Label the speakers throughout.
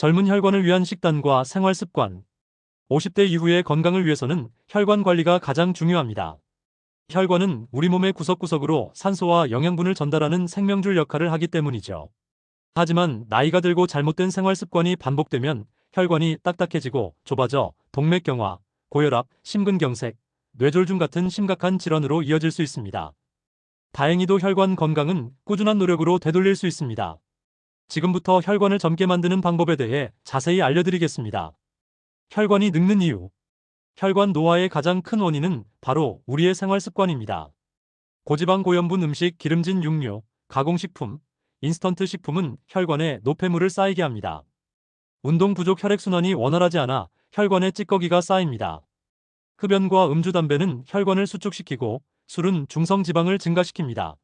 Speaker 1: 젊은 혈관을 위한 식단과 생활 습관. 50대 이후의 건강을 위해서는 혈관 관리가 가장 중요합니다. 혈관은 우리 몸의 구석구석으로 산소와 영양분을 전달하는 생명줄 역할을 하기 때문이죠. 하지만 나이가 들고 잘못된 생활 습관이 반복되면 혈관이 딱딱해지고 좁아져 동맥경화, 고혈압, 심근경색, 뇌졸중 같은 심각한 질환으로 이어질 수 있습니다. 다행히도 혈관 건강은 꾸준한 노력으로 되돌릴 수 있습니다. 지금부터 혈관을 젊게 만드는 방법에 대해 자세히 알려드리겠습니다. 혈관이 늙는 이유. 혈관 노화의 가장 큰 원인은 바로 우리의 생활 습관입니다. 고지방 고염분 음식, 기름진 육류, 가공식품, 인스턴트 식품은 혈관에 노폐물을 쌓이게 합니다. 운동 부족 혈액순환이 원활하지 않아 혈관에 찌꺼기가 쌓입니다. 흡연과 음주 담배는 혈관을 수축시키고 술은 중성지방을 증가시킵니다.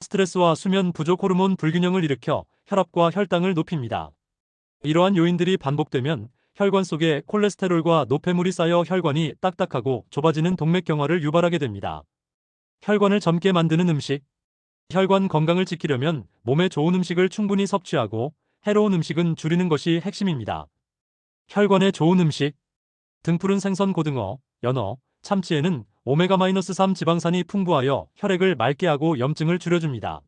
Speaker 1: 스트레스와 수면 부족 호르몬 불균형을 일으켜 혈압과 혈당을 높입니다. 이러한 요인들이 반복되면 혈관 속에 콜레스테롤과 노폐물이 쌓여 혈관이 딱딱하고 좁아지는 동맥경화를 유발하게 됩니다. 혈관을 젊게 만드는 음식. 혈관 건강을 지키려면 몸에 좋은 음식을 충분히 섭취하고 해로운 음식은 줄이는 것이 핵심입니다. 혈관에 좋은 음식. 등푸른 생선 고등어, 연어, 참치에는 오메가-3 지방산이 풍부하여 혈액을 맑게 하고 염증을 줄여줍니다.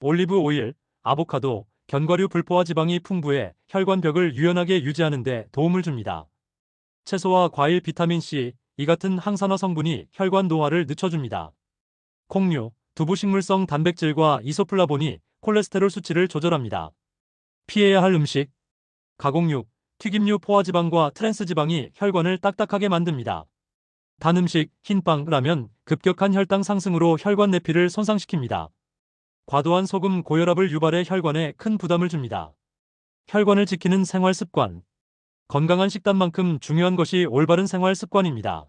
Speaker 1: 올리브 오일, 아보카도, 견과류 불포화 지방이 풍부해 혈관벽을 유연하게 유지하는 데 도움을 줍니다. 채소와 과일 비타민C, 이 같은 항산화 성분이 혈관 노화를 늦춰줍니다. 콩류, 두부 식물성 단백질과 이소플라본이 콜레스테롤 수치를 조절합니다. 피해야 할 음식, 가공육, 튀김류 포화지방과 트랜스지방이 혈관을 딱딱하게 만듭니다. 단 음식, 흰빵, 라면, 급격한 혈당 상승으로 혈관 내피를 손상시킵니다. 과도한 소금, 고혈압을 유발해 혈관에 큰 부담을 줍니다. 혈관을 지키는 생활 습관. 건강한 식단만큼 중요한 것이 올바른 생활 습관입니다.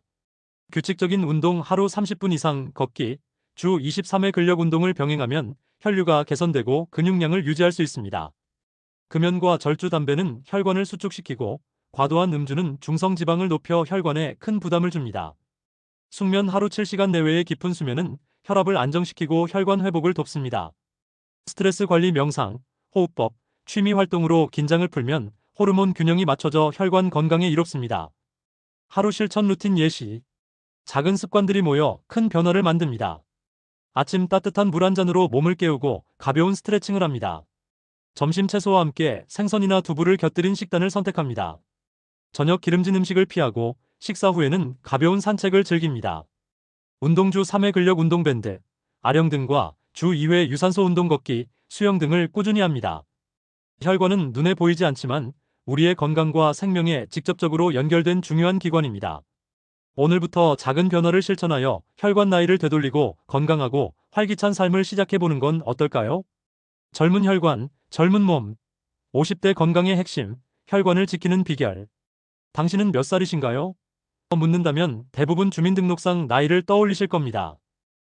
Speaker 1: 규칙적인 운동 하루 30분 이상 걷기, 주 23회 근력 운동을 병행하면 혈류가 개선되고 근육량을 유지할 수 있습니다. 금연과 절주 담배는 혈관을 수축시키고 과도한 음주는 중성 지방을 높여 혈관에 큰 부담을 줍니다. 숙면 하루 7시간 내외의 깊은 수면은 혈압을 안정시키고 혈관 회복을 돕습니다. 스트레스 관리 명상, 호흡법, 취미 활동으로 긴장을 풀면 호르몬 균형이 맞춰져 혈관 건강에 이롭습니다. 하루 실천 루틴 예시. 작은 습관들이 모여 큰 변화를 만듭니다. 아침 따뜻한 물 한 잔으로 몸을 깨우고 가벼운 스트레칭을 합니다. 점심 채소와 함께 생선이나 두부를 곁들인 식단을 선택합니다. 저녁 기름진 음식을 피하고 식사 후에는 가벼운 산책을 즐깁니다. 운동 주 3회 근력 운동 밴드, 아령 등과 주 2회 유산소 운동 걷기, 수영 등을 꾸준히 합니다. 혈관은 눈에 보이지 않지만 우리의 건강과 생명에 직접적으로 연결된 중요한 기관입니다. 오늘부터 작은 변화를 실천하여 혈관 나이를 되돌리고 건강하고 활기찬 삶을 시작해보는 건 어떨까요? 젊은 혈관, 젊은 몸. 50대 건강의 핵심, 혈관을 지키는 비결. 당신은 몇 살이신가요? 묻는다면 대부분 주민등록상 나이를 떠올리실 겁니다.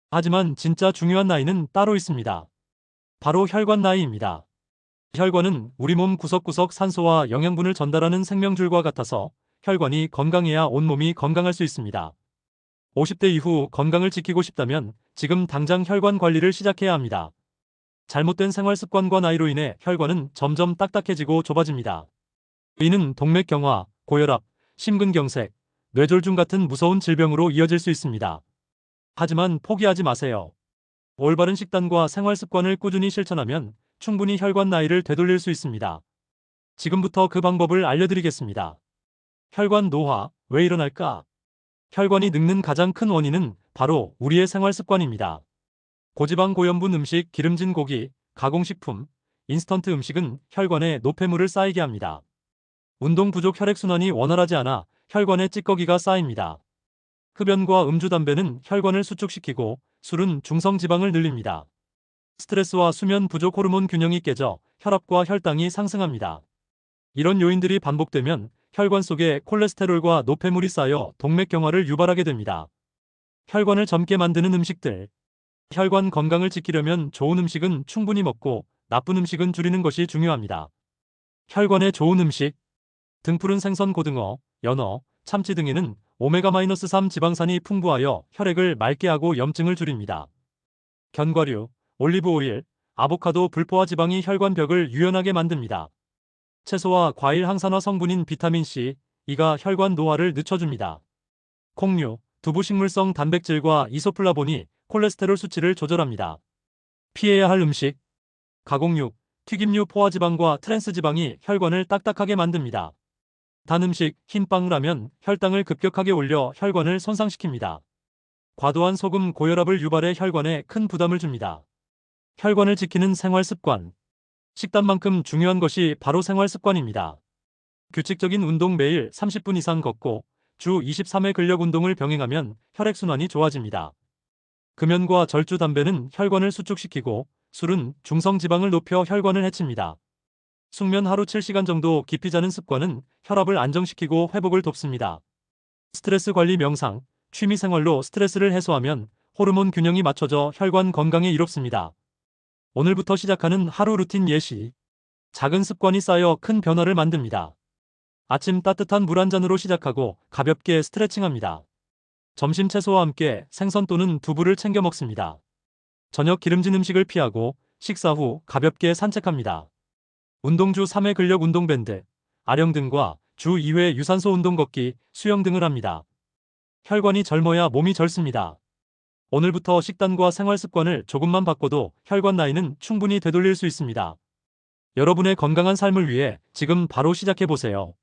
Speaker 1: 하지만 진짜 중요한 나이는 따로 있습니다. 바로 혈관 나이입니다. 혈관은 우리 몸 구석구석 산소와 영양분을 전달하는 생명줄과 같아서 혈관이 건강해야 온몸이 건강할 수 있습니다. 50대 이후 건강을 지키고 싶다면 지금 당장 혈관 관리를 시작해야 합니다. 잘못된 생활 습관과 나이로 인해 혈관은 점점 딱딱해지고 좁아집니다. 이는 동맥경화, 고혈압, 심근경색, 뇌졸중 같은 무서운 질병으로 이어질 수 있습니다. 하지만 포기하지 마세요. 올바른 식단과 생활 습관을 꾸준히 실천하면 충분히 혈관 나이를 되돌릴 수 있습니다. 지금부터 그 방법을 알려드리겠습니다. 혈관 노화, 왜 일어날까? 혈관이 늙는 가장 큰 원인은 바로 우리의 생활 습관입니다. 고지방 고염분 음식, 기름진 고기, 가공식품, 인스턴트 음식은 혈관에 노폐물을 쌓이게 합니다. 운동 부족 혈액순환이 원활하지 않아 혈관에 찌꺼기가 쌓입니다. 흡연과 음주 담배는 혈관을 수축시키고 술은 중성지방을 늘립니다. 스트레스와 수면 부족 호르몬 균형이 깨져 혈압과 혈당이 상승합니다. 이런 요인들이 반복되면 혈관 속에 콜레스테롤과 노폐물이 쌓여 동맥경화를 유발하게 됩니다. 혈관을 젊게 만드는 음식들. 혈관 건강을 지키려면 좋은 음식은 충분히 먹고 나쁜 음식은 줄이는 것이 중요합니다. 혈관에 좋은 음식. 등푸른 생선 고등어, 연어, 참치 등에는 오메가-3 지방산이 풍부하여 혈액을 맑게 하고 염증을 줄입니다. 견과류, 올리브 오일, 아보카도 불포화 지방이 혈관벽을 유연하게 만듭니다. 채소와 과일 항산화 성분인 비타민C, 이가 혈관 노화를 늦춰줍니다. 콩류, 두부 식물성 단백질과 이소플라본이 콜레스테롤 수치를 조절합니다. 피해야 할 음식 가공육, 튀김류 포화지방과 트랜스지방이 혈관을 딱딱하게 만듭니다. 단 음식, 흰빵, 라면, 혈당을 급격하게 올려 혈관을 손상시킵니다. 과도한 소금, 고혈압을 유발해 혈관에 큰 부담을 줍니다. 혈관을 지키는 생활 습관. 식단만큼 중요한 것이 바로 생활 습관입니다. 규칙적인 운동 매일 30분 이상 걷고 주 23회 근력 운동을 병행하면 혈액순환이 좋아집니다. 금연과 절주 담배는 혈관을 수축시키고 술은 중성 지방을 높여 혈관을 해칩니다. 숙면 하루 7시간 정도 깊이 자는 습관은 혈압을 안정시키고 회복을 돕습니다. 스트레스 관리 명상, 취미 생활로 스트레스를 해소하면 호르몬 균형이 맞춰져 혈관 건강에 이롭습니다. 오늘부터 시작하는 하루 루틴 예시. 작은 습관이 쌓여 큰 변화를 만듭니다. 아침 따뜻한 물 한 잔으로 시작하고 가볍게 스트레칭합니다. 점심 채소와 함께 생선 또는 두부를 챙겨 먹습니다. 저녁 기름진 음식을 피하고 식사 후 가볍게 산책합니다. 운동 주 3회 근력 운동 밴드, 아령 등과 주 2회 유산소 운동 걷기, 수영 등을 합니다. 혈관이 젊어야 몸이 젊습니다. 오늘부터 식단과 생활 습관을 조금만 바꿔도 혈관 나이는 충분히 되돌릴 수 있습니다. 여러분의 건강한 삶을 위해 지금 바로 시작해 보세요.